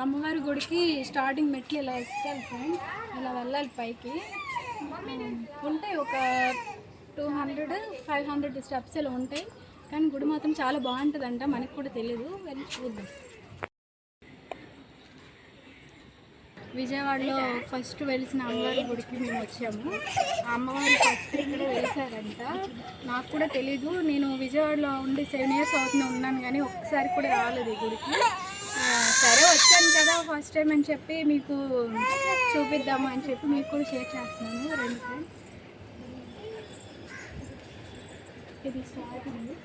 అమ్మవారి గుడికి స్టార్టింగ్ మెట్లు ఇలా ఎక్కాలి ఫ్రెండ్ ఇలా వెళ్ళాలి పైకి. ఉంటాయి ఒక two hundred five hundred steps ఇలా ఉంటాయి. కానీ గుడి మాత్రం చాలా బాగుంటుందంట మనకు కూడా తెలియదు వెళ్ళి చూద్దాం. విజయవాడలో ఫస్ట్ వెలిసిన అమ్మవారి గుడికి మేము వచ్చాము. ఆ అమ్మవారి ఫస్ట్ ఇక్కడ వెలిసారంట నాకు కూడా తెలీదు. నేను విజయవాడలో ఉండి సెవెన్ ఇయర్స్ అవుతుంది ఉన్నాను కానీ ఒక్కసారి కూడా రాలేదు ఈ గుడికి ఆ, సరే వచ్చాను కదా ఫస్ట్ టైం అని చెప్పి మీకు చూపిద్దాము అని చెప్పి మీకు కూడా షేర్ చేస్తున్నాను. రెండు ఫ్రెండ్స్ ఇది స్టార్ట్ ఉంది.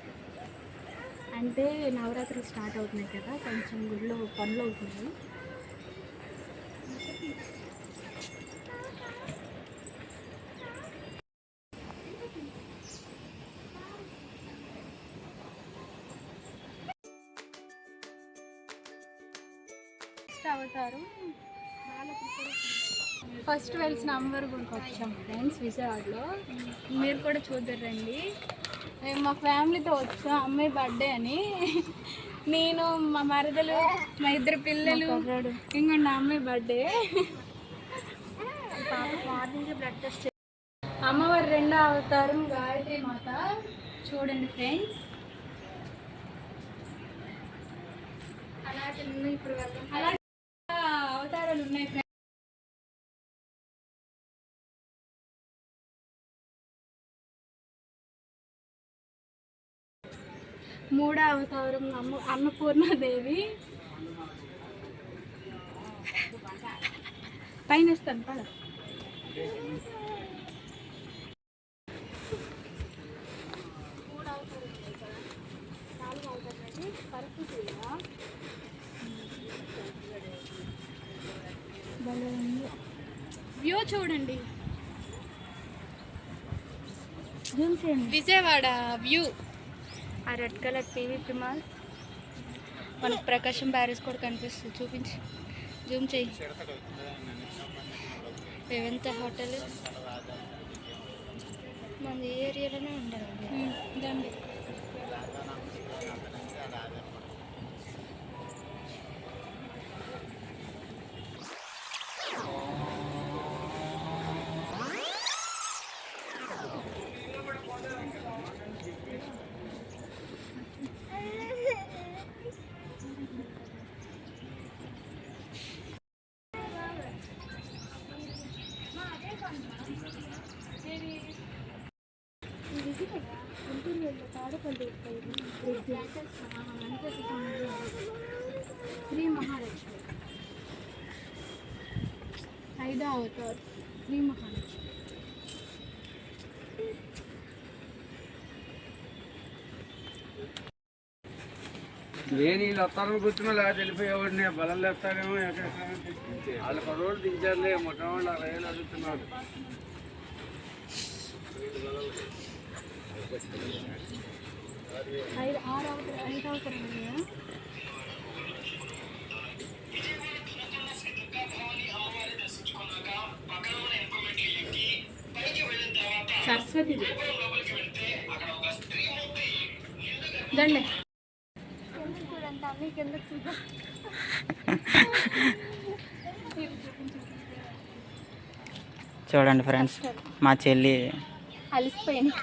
అంటే నవరాత్రులు స్టార్ట్ అవుతున్నాయి కదా కొంచెం గుడిలో పనులు అవుతున్నాయి. ఫస్ట్ అవతారం. ఫస్ట్ వెలిసిన అమ్మవారి గుడికి వచ్చాం ఫ్రెండ్స్ విజయవాడలో. మీరు కూడా చూద్దరు రండి మేము మా ఫ్యామిలీతో వచ్చాం అమ్మాయి బర్త్డే అని. నేను మా మరదలు మా ఇద్దరు పిల్లలు ఇంకో నా అమ్మాయి బర్త్డే. బ్లడ్ టెస్ట్ అమ్మవారి రెండో అవతారం గాయత్రి మాత. చూడండి ఫ్రెండ్స్. ఉన్నాయి ఇప్పుడు అలా ఉన్నాయి మూడో అవతారం అమ్మ అన్నపూర్ణాదేవి. పైన ఇస్తాను పద వ్యూ చూడండి. విజయవాడ వ్యూ. ఆ రెడ్ కలర్ పీవీపీ మాల్ మనకు ప్రకాశం బ్యారేజ్ కూడా కనిపిస్తుంది. చూపించి. జూమ్ చేయి. రేవంత హోటల్ మన ఏరియాలోనే ఉండాలి దాన్ని శ్రీ మహాలక్ష్మి ఐదో అవతార్ శ్రీ మహాలక్ష్మి నేను వీళ్ళు వస్తారని కూర్చున్నా లేకపోతే వెళ్ళిపోయేవాడిని బలం లేస్తారేమో వాళ్ళ పదోళ్ళు దించారులే మొట్టమొదటి అరవై వేలు అడుగుతున్నారు ఐదు ఆరు అవతారం ఐదు అవతారం ఉన్నాయా? సరస్వతి దండే. చూడండి ఫ్రెండ్స్ మా చెల్లి అలిసిపోయింది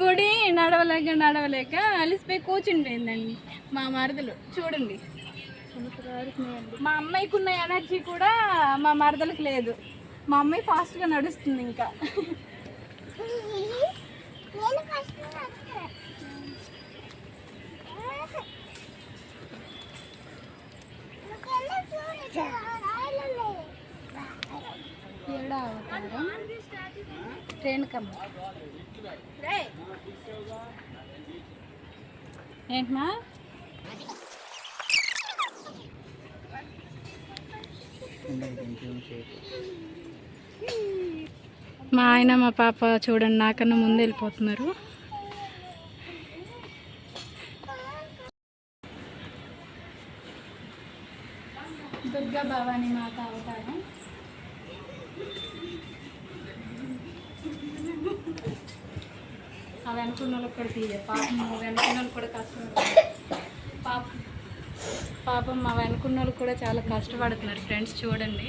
గుడి నడవలేక నడవలేక అలిసిపోయి కూర్చుండిపోయిందండి మా మరదలు. చూడండి. మా అమ్మాయికి ఉన్న ఎనర్జీ కూడా మా మరదలకు లేదు. మా అమ్మాయి ఫాస్ట్గా నడుస్తుంది ఇంకా. ఏడో ట్రైన్ కమ్మ. ఏంటమ్మా మా ఆయన మా పాప చూడండి నాకన్నా ముందు వెళ్ళిపోతున్నారు. దుర్గా భవానీ మాత అవతారం. అవి అనుకున్న వాళ్ళకి కూడా తీయ. పాపం వెనుకున్న వాళ్ళు కూడా కష్టం పాప పాపం మా వెనుకున్న వాళ్ళు కూడా చాలా కష్టపడుతున్నారు ఫ్రెండ్స్ చూడండి.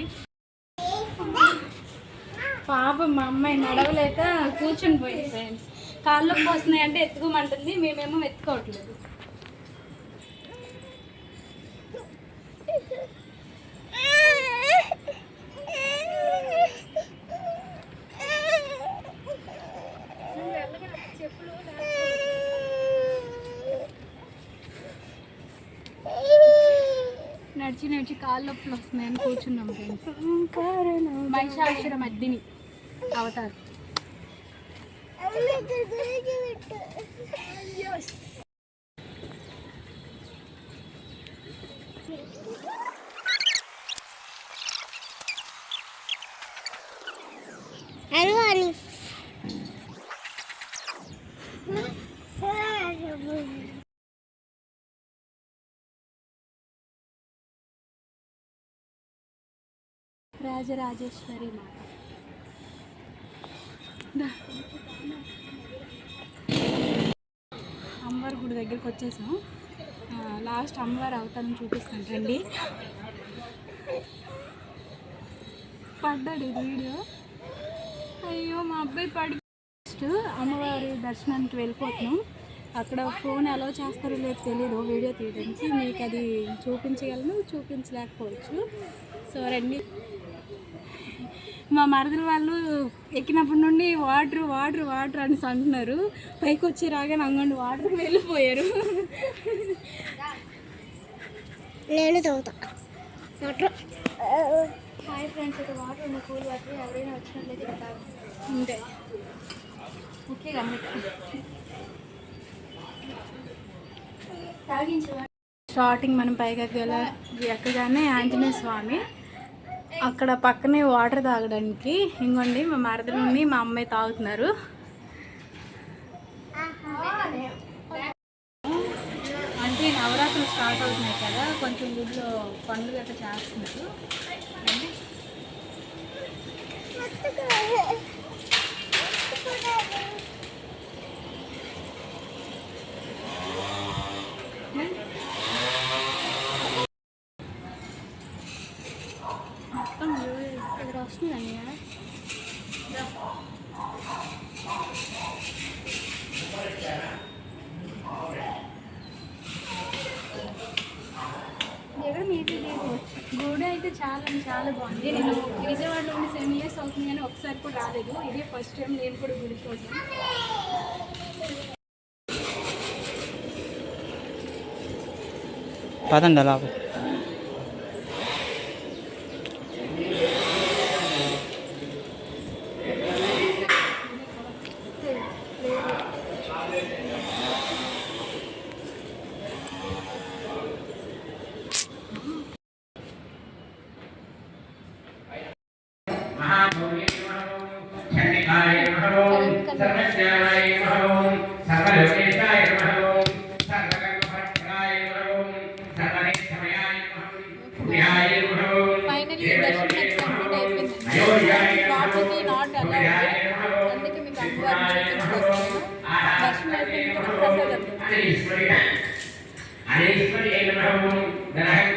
పాపం మా అమ్మాయి నడవలేక కూర్చుని పోయింది ఫ్రెండ్స్. కాళ్ళు పోస్తున్నాయి అంటే ఎత్తుకోమంటుంది మేమేమో ఎత్తుకోవట్లేదు నడిచి నడిచి కాళ్ళ నొప్పులు వస్తున్నాయని కూర్చున్నాం ఫ్రెండ్స్ మహిషాక్షర మద్దిని అవతార్ రాజరాజేశ్వరి మాత అమ్మవారి గుడి దగ్గరికి వచ్చేసాం. లాస్ట్ అమ్మవారి అవతారం చూపిస్తాను. రండి. పడ్డాడు ఇది వీడియో. అయ్యో మా అబ్బాయి పడి నెక్స్ట్ అమ్మవారి దర్శనానికి వెళ్ళిపోతున్నాం. అక్కడ ఫోన్ అలో చేస్తారో లేదో తెలియదు వీడియో తీయడానికి. మీకు అది చూపించగలను చూపించలేకపోవచ్చు. సో రండి మా మరదలు వాళ్ళు ఎక్కినప్పటి నుండి వాటర్ వాటర్ వాటర్ అని అంటున్నారు. పైకి వచ్చి రాగానే అంగండి వాటర్ వెళ్ళిపోయారు. నేను చదువుతా వాటర్. హాయ్ ఫ్రెండ్స్ ఇక్కడ వాటర్ ఉన్న కూల్ వాటర్ ఎవరైనా వచ్చినట్లయితే ఓకే స్టార్టింగ్ మనం పైకి ఎక్కగానే ఆంజనేయ స్వామి అక్కడ పక్కనే వాటర్ తాగడానికి ఇంకోండి మా మరదలుని మా అమ్మాయి తాగుతున్నారు. అంటే నవరాత్రులు స్టార్ట్ అవుతున్నాయి కదా కొంచెం గుడిలో పండుగ గట్రా చేస్తున్నారు రండి. మొత్తం ఇక్కడ వస్తుందండి గుడి అయితే చాలా చాలా బాగుంది. నేను విజయవాడలో ఉండి సెవెన్ ఇయర్స్ అవుతుంది కానీ ఒకసారి కూడా రాలేదు. ఇదే ఫస్ట్ టైం నేను కూడా గుడి కోసం పదండి అలా బ్రష్ నెక్స్ట్ ఫుడ్ అయిపోయింది వాటికి నాట్